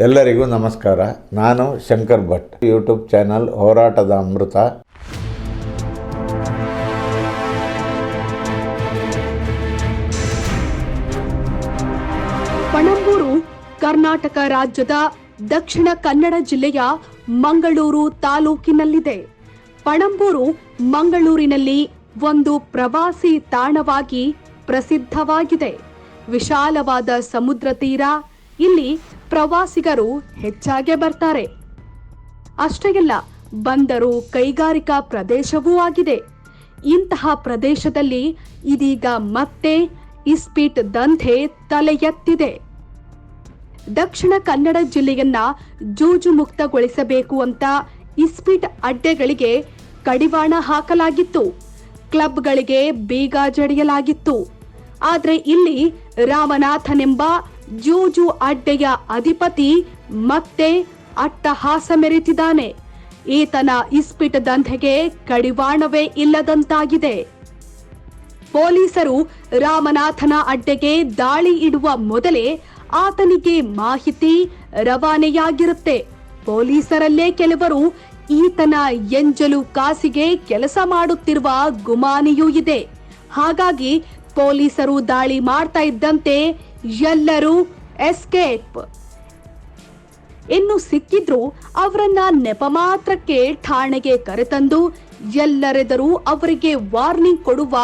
ಎಲ್ಲರಿಗೂ ನಮಸ್ಕಾರ. ನಾನು ಶಂಕರ್ ಭಟ್. ಯೂಟ್ಯೂಬ್ ಚಾನಲ್ ಹೋರಾಟದ ಅಮೃತ. ಪಣಂಬೂರು, ಕರ್ನಾಟಕ ರಾಜ್ಯದ ದಕ್ಷಿಣ ಕನ್ನಡ ಜಿಲ್ಲೆಯ ಮಂಗಳೂರು ತಾಲೂಕಿನಲ್ಲಿದೆ. ಪಣಂಬೂರು, ಮಂಗಳೂರಿನಲ್ಲಿ ಒಂದು ಪ್ರವಾಸಿ ತಾಣವಾಗಿ ಪ್ರಸಿದ್ಧವಾಗಿದೆ. ವಿಶಾಲವಾದ ಸಮುದ್ರ ತೀರ ಇಲ್ಲಿ ಪ್ರವಾಸಿಗರು ಹೆಚ್ಚಾಗೆ ಬರ್ತಾರೆ. ಅಷ್ಟೇ ಅಲ್ಲ, ಬಂದರು ಕೈಗಾರಿಕಾ ಪ್ರದೇಶವೂ ಆಗಿದೆ. ಇಂತಹ ಪ್ರದೇಶದಲ್ಲಿ ಇದೀಗ ಮತ್ತೆ ಇಸ್ಪೀಟ್ ದಂಧೆ ತಲೆ ಎತ್ತಿದೆ ದಕ್ಷಿಣ ಕನ್ನಡ ಜಿಲ್ಲೆಯನ್ನ ಜೂಜು ಮುಕ್ತಗೊಳಿಸಬೇಕು ಅಂತ ಇಸ್ಪೀಟ್ ಅಡ್ಡೆಗಳಿಗೆ ಕಡಿವಾಣ ಹಾಕಲಾಗಿತ್ತು. ಕ್ಲಬ್ಗಳಿಗೆ ಬೀಗ ಜಡಿಯಲಾಗಿತ್ತು. ಆದರೆ ಇಲ್ಲಿ ರಾಮನಾಥನೆಂಬ ಜೂಜು ಅಡ್ಡೆಯ ಅಧಿಪತಿ ಮತ್ತೆ ಅಟ್ಟಹಾಸ ಮೆರೆತಿದ್ದಾನೆ ಈತನ ಇಸ್ಪಿಟ್ ದಂಧೆಗೆ ಕಡಿವಾಣವೇ ಇಲ್ಲದಂತಾಗಿದೆ. ಪೊಲೀಸರು ರಾಮನಾಥನ ಅಡ್ಡೆಗೆ ದಾಳಿ ಇಡುವ ಮೊದಲೇ ಆತನಿಗೆ ಮಾಹಿತಿ ರವಾನೆಯಾಗಿರುತ್ತೆ. ಪೊಲೀಸರಲ್ಲೇ ಕೆಲವರು ಈತನ ಎಂಜಲು ಕಾಸಿಗೆ ಕೆಲಸ ಮಾಡುತ್ತಿರುವ ಗುಮಾನಿಯೂ ಇದೆ. ಹಾಗಾಗಿ ಪೊಲೀಸರು ದಾಳಿ ಮಾಡ್ತಾ ಇದ್ದಂತೆ ಎಲ್ಲರೂ ಎಸ್ಕೇಪ್ ಇನ್ನು ಸಿಕ್ಕಿದ್ರು ಅವರನ್ನ ನೆಪ ಮಾತ್ರಕ್ಕೆ ಠಾಣೆಗೆ ಕರೆತಂದು ಎಲ್ಲರೆದರೂ ಅವರಿಗೆ ವಾರ್ನಿಂಗ್ ಕೊಡುವ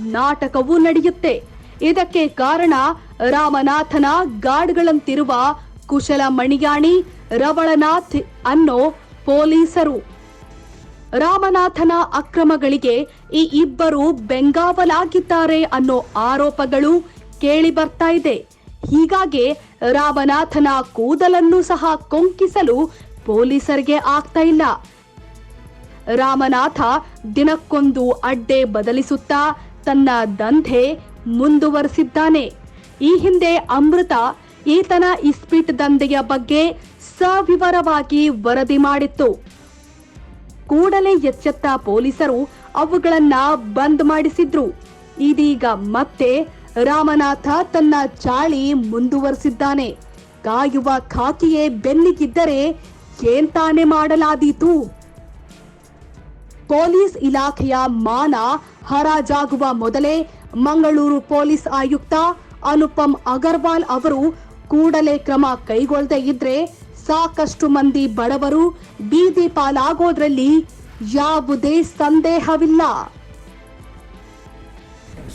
ನಾಟಕವೂ ನಡೆಯುತ್ತೆ. ಇದಕ್ಕೆ ಕಾರಣ ರಾಮನಾಥನ ಗಾಡ್ಗಳಂತಿರುವ ಕುಶಲ ಮಣಿಯಾಣಿ ರವಳನಾಥ್ ಅನ್ನೋ ಪೊಲೀಸರು. ರಾಮನಾಥನ ಅಕ್ರಮಗಳಿಗೆ ಈ ಇಬ್ಬರು ಬೆಂಗಾವಲಾಗಿದ್ದಾರೆ ಅನ್ನೋ ಆರೋಪಗಳು ಕೇಳಿ ಬರ್ತಾ ಇದೆ. ಹೀಗಾಗಿ ರಾಮನಾಥನ ಕೂದಲನ್ನು ಸಹ ಕೊಂಕಿಸಲು ಪೊಲೀಸರಿಗೆ ಆಗ್ತಾ ಇಲ್ಲ. ರಾಮನಾಥ ದಿನಕ್ಕೊಂದು ಅಡ್ಡೆ ಬದಲಿಸುತ್ತಾ ತನ್ನ ದಂಧೆ ಮುಂದುವರೆಸಿದ್ದಾನೆ. ಈ ಹಿಂದೆ ಅಮೃತ ಈತನ ಇಸ್ಪಿಟ್ ದಂಧೆಯ ಬಗ್ಗೆ ಸವಿವರವಾಗಿ ವರದಿ ಮಾಡಿತ್ತು. ಕೂಡಲೇ ಎಚ್ಚೆತ್ತ ಪೊಲೀಸರು ಅವುಗಳನ್ನ ಬಂದ್ ಮಾಡಿಸಿದ್ರು. ಇದೀಗ ಮತ್ತೆ ರಾಮನಾಥ ತನ್ನ ಚಾಳಿ ಮುಂದುವರೆಸಿದ್ದಾನೆ. ಕಾಯುವ ಖಾಕಿಯೇ ಬೆನ್ನಿಗಿದ್ದರೆ ಏನ್ ಮಾಡಲಾದೀತು? ಪೊಲೀಸ್ ಇಲಾಖೆಯ ಮಾನ ಹರಾಜಾಗುವ ಮೊದಲೇ ಮಂಗಳೂರು ಪೊಲೀಸ್ ಆಯುಕ್ತ ಅನುಪಮ್ ಅಗರ್ವಾಲ್ ಅವರು ಕೂಡಲೇ ಕ್ರಮ ಕೈಗೊಳ್ಳದೆ ಇದ್ರೆ ಸಾಕಷ್ಟು ಮಂದಿ ಬಡವರು ಬೀದಿ ಪಾಲಾಗೋದ್ರಲ್ಲಿ ಯಾವುದೇ ಸಂದೇಹವಿಲ್ಲ.